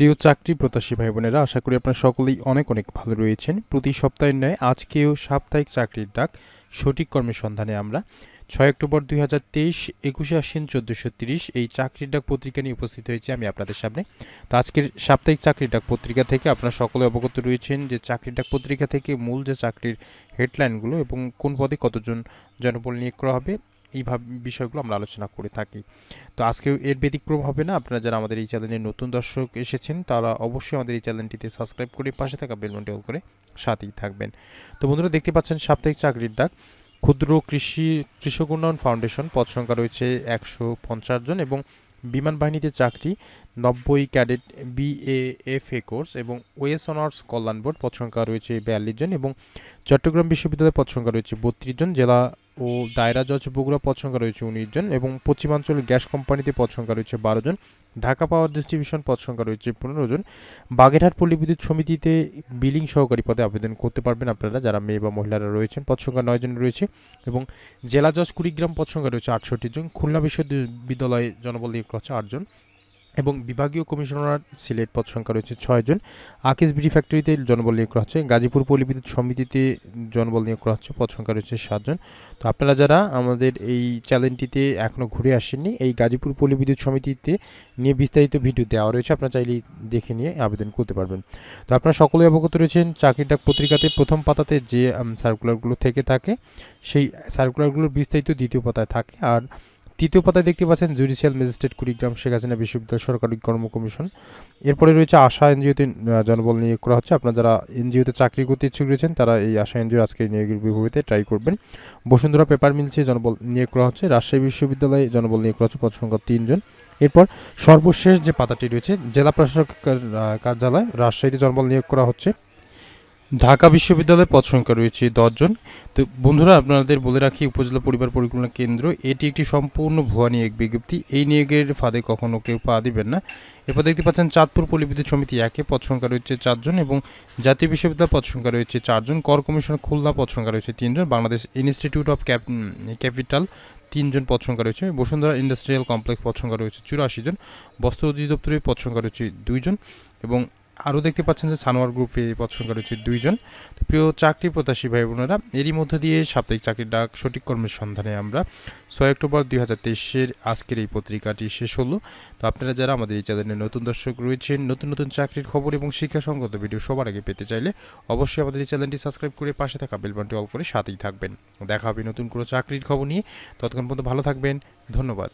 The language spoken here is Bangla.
প্রিয় চাকরি প্রত্যাশী ভাই বোনেরা আশা করি আপনারা সকলেই অনেক অনেক ভালো রয়েছেন। প্রতি সপ্তাহের ন্যায় আজকেও সাপ্তাহিক চাকরির ডাক। সঠিক কর্মের সন্ধানে আমরা ছয় অক্টোবর দুই হাজার তেইশ, একুশে আশ্বিন চোদ্দোশো তিরিশ এই চাকরির ডাক পত্রিকা নিয়ে উপস্থিত হয়েছে আমি আপনাদের সামনে। তো আজকের সাপ্তাহিক চাকরির ডাক পত্রিকা থেকে আপনারা সকলে অবগত রয়েছেন যে চাকরির ডাক পত্রিকা থেকে মূল যে চাকরির হেডলাইনগুলো এবং কোন পদে কতজন জনবল নিয়োগ করা হবে এই ভাব, বিষয়গুলো আমরা আলোচনা করে থাকি। তো আজকেও এর ব্যতিক্রম হবে না। আপনারা যারা আমাদের এই চ্যানেলে নতুন দর্শক এসেছেন, তারা অবশ্যই আমাদের এই চ্যানেলটিতে সাবস্ক্রাইব করে পাশে থাকা বেলবনটি অল করে সাথেই থাকবেন। তো বন্ধুরা, দেখতে পাচ্ছেন সাপ্তাহিক চাকরির ডাক। ক্ষুদ্র কৃষি, কৃষক উন্নয়ন ফাউন্ডেশন পদ সংখ্যা রয়েছে একশো পঞ্চাশ জন এবং বিমান বাহিনীতে চাকরি নব্বই ক্যাডেট বিএএফএ কোর্স এবং ওয়েস অনার্স কল্যাণ বোর্ড পদ সংখ্যা রয়েছে বিয়াল্লিশ জন এবং চট্টগ্রাম বিশ্ববিদ্যালয়ের পদ সংখ্যা রয়েছে বত্রিশ জন। জেলা ও দায়রা জজ বগুড়া পদ সংখ্যা রয়েছে উনিশ জন এবং পশ্চিমাঞ্চল গ্যাস কোম্পানিতে পদ সংখ্যা রয়েছে বারো জন। ঢাকা পাওয়ার ডিস্ট্রিবিউশন পদ সংখ্যা রয়েছে পনেরো জন। বাগেরহাট পল্লী বিদ্যুৎ সমিতিতে বিলিং সহকারী পদে আবেদন করতে পারবেন আপনারা, যারা মেয়ে বা মহিলারা রয়েছেন। পদ সংখ্যা নয় জন রয়েছে এবং জেলা জজ কুড়িগ্রাম পদ সংখ্যা রয়েছে আটষট্টি জন। খুলনা বিশ্ববিদ্যালয়ে জনবল নিয়োগ হচ্ছে আটজন এবং বিভাগীয় কমিশনার সিলেট পদ সংখ্যা রয়েছে ছয়জন আকিস বিডি ফ্যাক্টরিতে জনবল নিয়োগ করা হচ্ছে। গাজীপুর পল্লীবিদ্যুৎ সমিতিতে জনবল নিয়োগ করা হচ্ছে। পদ সংখ্যা রয়েছে সাতজন তো আপনারা যারা আমাদের এই চ্যানেলটিতে এখনও ঘুরে আসেননি, এই গাজীপুর পল্লীবিদ্যুৎ সমিতিতে নিয়ে বিস্তারিত ভিডিও দেওয়া রয়েছে। আপনারা চাইলেই দেখে নিয়ে আবেদন করতে পারবেন। তো আপনারা সকলে অবগত রয়েছেন, চাকরির ডাক পত্রিকাতে প্রথম পাতাতে যে সার্কুলারগুলো থেকে থাকে, সেই সার্কুলারগুলোর বিস্তারিত দ্বিতীয় পাতায় থাকে। আর তৃতীয় পাতায় দেখতে পাচ্ছেন জুডিশিয়াল ম্যাজিস্ট্রেট কুড়িগ্রাম শেখ হাসিনা বিশ্ববিদ্যালয় সরকারি কর্ম কমিশন এরপরে রয়েছে আশা এনজিওতে জনবল নিয়োগ করা হচ্ছে। আপনারা যারা এনজিওতে চাকরি করতে ইচ্ছুক রয়েছেন, তারা এই আশা এনজিও আজকে নিয়োগের বিপরীতে ট্রাই করবেন। বসুন্ধরা পেপার মিলছে জনবল নিয়োগ করা হচ্ছে। রাজশাহী বিশ্ববিদ্যালয়ে জনবল নিয়োগ করা হচ্ছে পদ সংখ্যা তিনজন। এরপর সর্বশেষ যে পাতাটি রয়েছে, জেলা প্রশাসক কার্যালয়, রাজশাহীতে জনবল নিয়োগ করা হচ্ছে। ঢাকা বিশ্ববিদ্যালয়ের পদ সংখ্যা রয়েছে দশজন। তো বন্ধুরা, আপনাদের বলে রাখি, উপজেলা পরিবার পরিকল্পনা কেন্দ্র, এটি একটি সম্পূর্ণ ভুয়া নিয়োগ বিজ্ঞপ্তি। এই নিয়োগের ফাঁদে কখনো কেউ পা দিবেন না। এরপর দেখতে পাচ্ছেন, চাঁদপুর পল্লীবিদ্যুৎ সমিতি একে পদ সংখ্যা রয়েছে চারজন এবং জাতীয় বিশ্ববিদ্যালয় পদ সংখ্যা রয়েছে চারজন। কর কমিশন খুলনা পদ সংখ্যা রয়েছে তিনজন। বাংলাদেশ ইনস্টিটিউট অফ ক্যাপিটাল তিনজন পদ সংখ্যা রয়েছে। বসুন্ধরা ইন্ডাস্ট্রিয়াল কমপ্লেক্স পদ সংখ্যা রয়েছে চুরাশি জন। বস্ত্র অধিদপ্তরের পদ সংখ্যা রয়েছে দুইজন এবং আরও দেখতে পাচ্ছেন যে সানোয়ার গ্রুপে সংখ্যা রয়েছে দুইজন। তো প্রিয় চাকরি প্রত্যাশী ভাই বোনেরা, এরই মধ্য দিয়ে সাপ্তাহিক চাকরির ডাক সঠিক কর্মের সন্ধানে আমরা ছয় অক্টোবর দুই হাজার তেইশের আজকের এই পত্রিকাটি শেষ হলো। তো আপনারা যারা আমাদের এই চ্যানেলে নতুন দর্শক রয়েছেন, নতুন নতুন চাকরির খবর এবং শিক্ষা সংক্রান্ত ভিডিও সবার আগে পেতে চাইলে অবশ্যই আমাদের এই চ্যানেলটি সাবস্ক্রাইব করে পাশে থাকা বেলবানটি অল করে সাথেই থাকবেন। দেখা হবে নতুন কোনো চাকরির খবর নিয়ে। ততক্ষণ পর্যন্ত ভালো থাকবেন। ধন্যবাদ।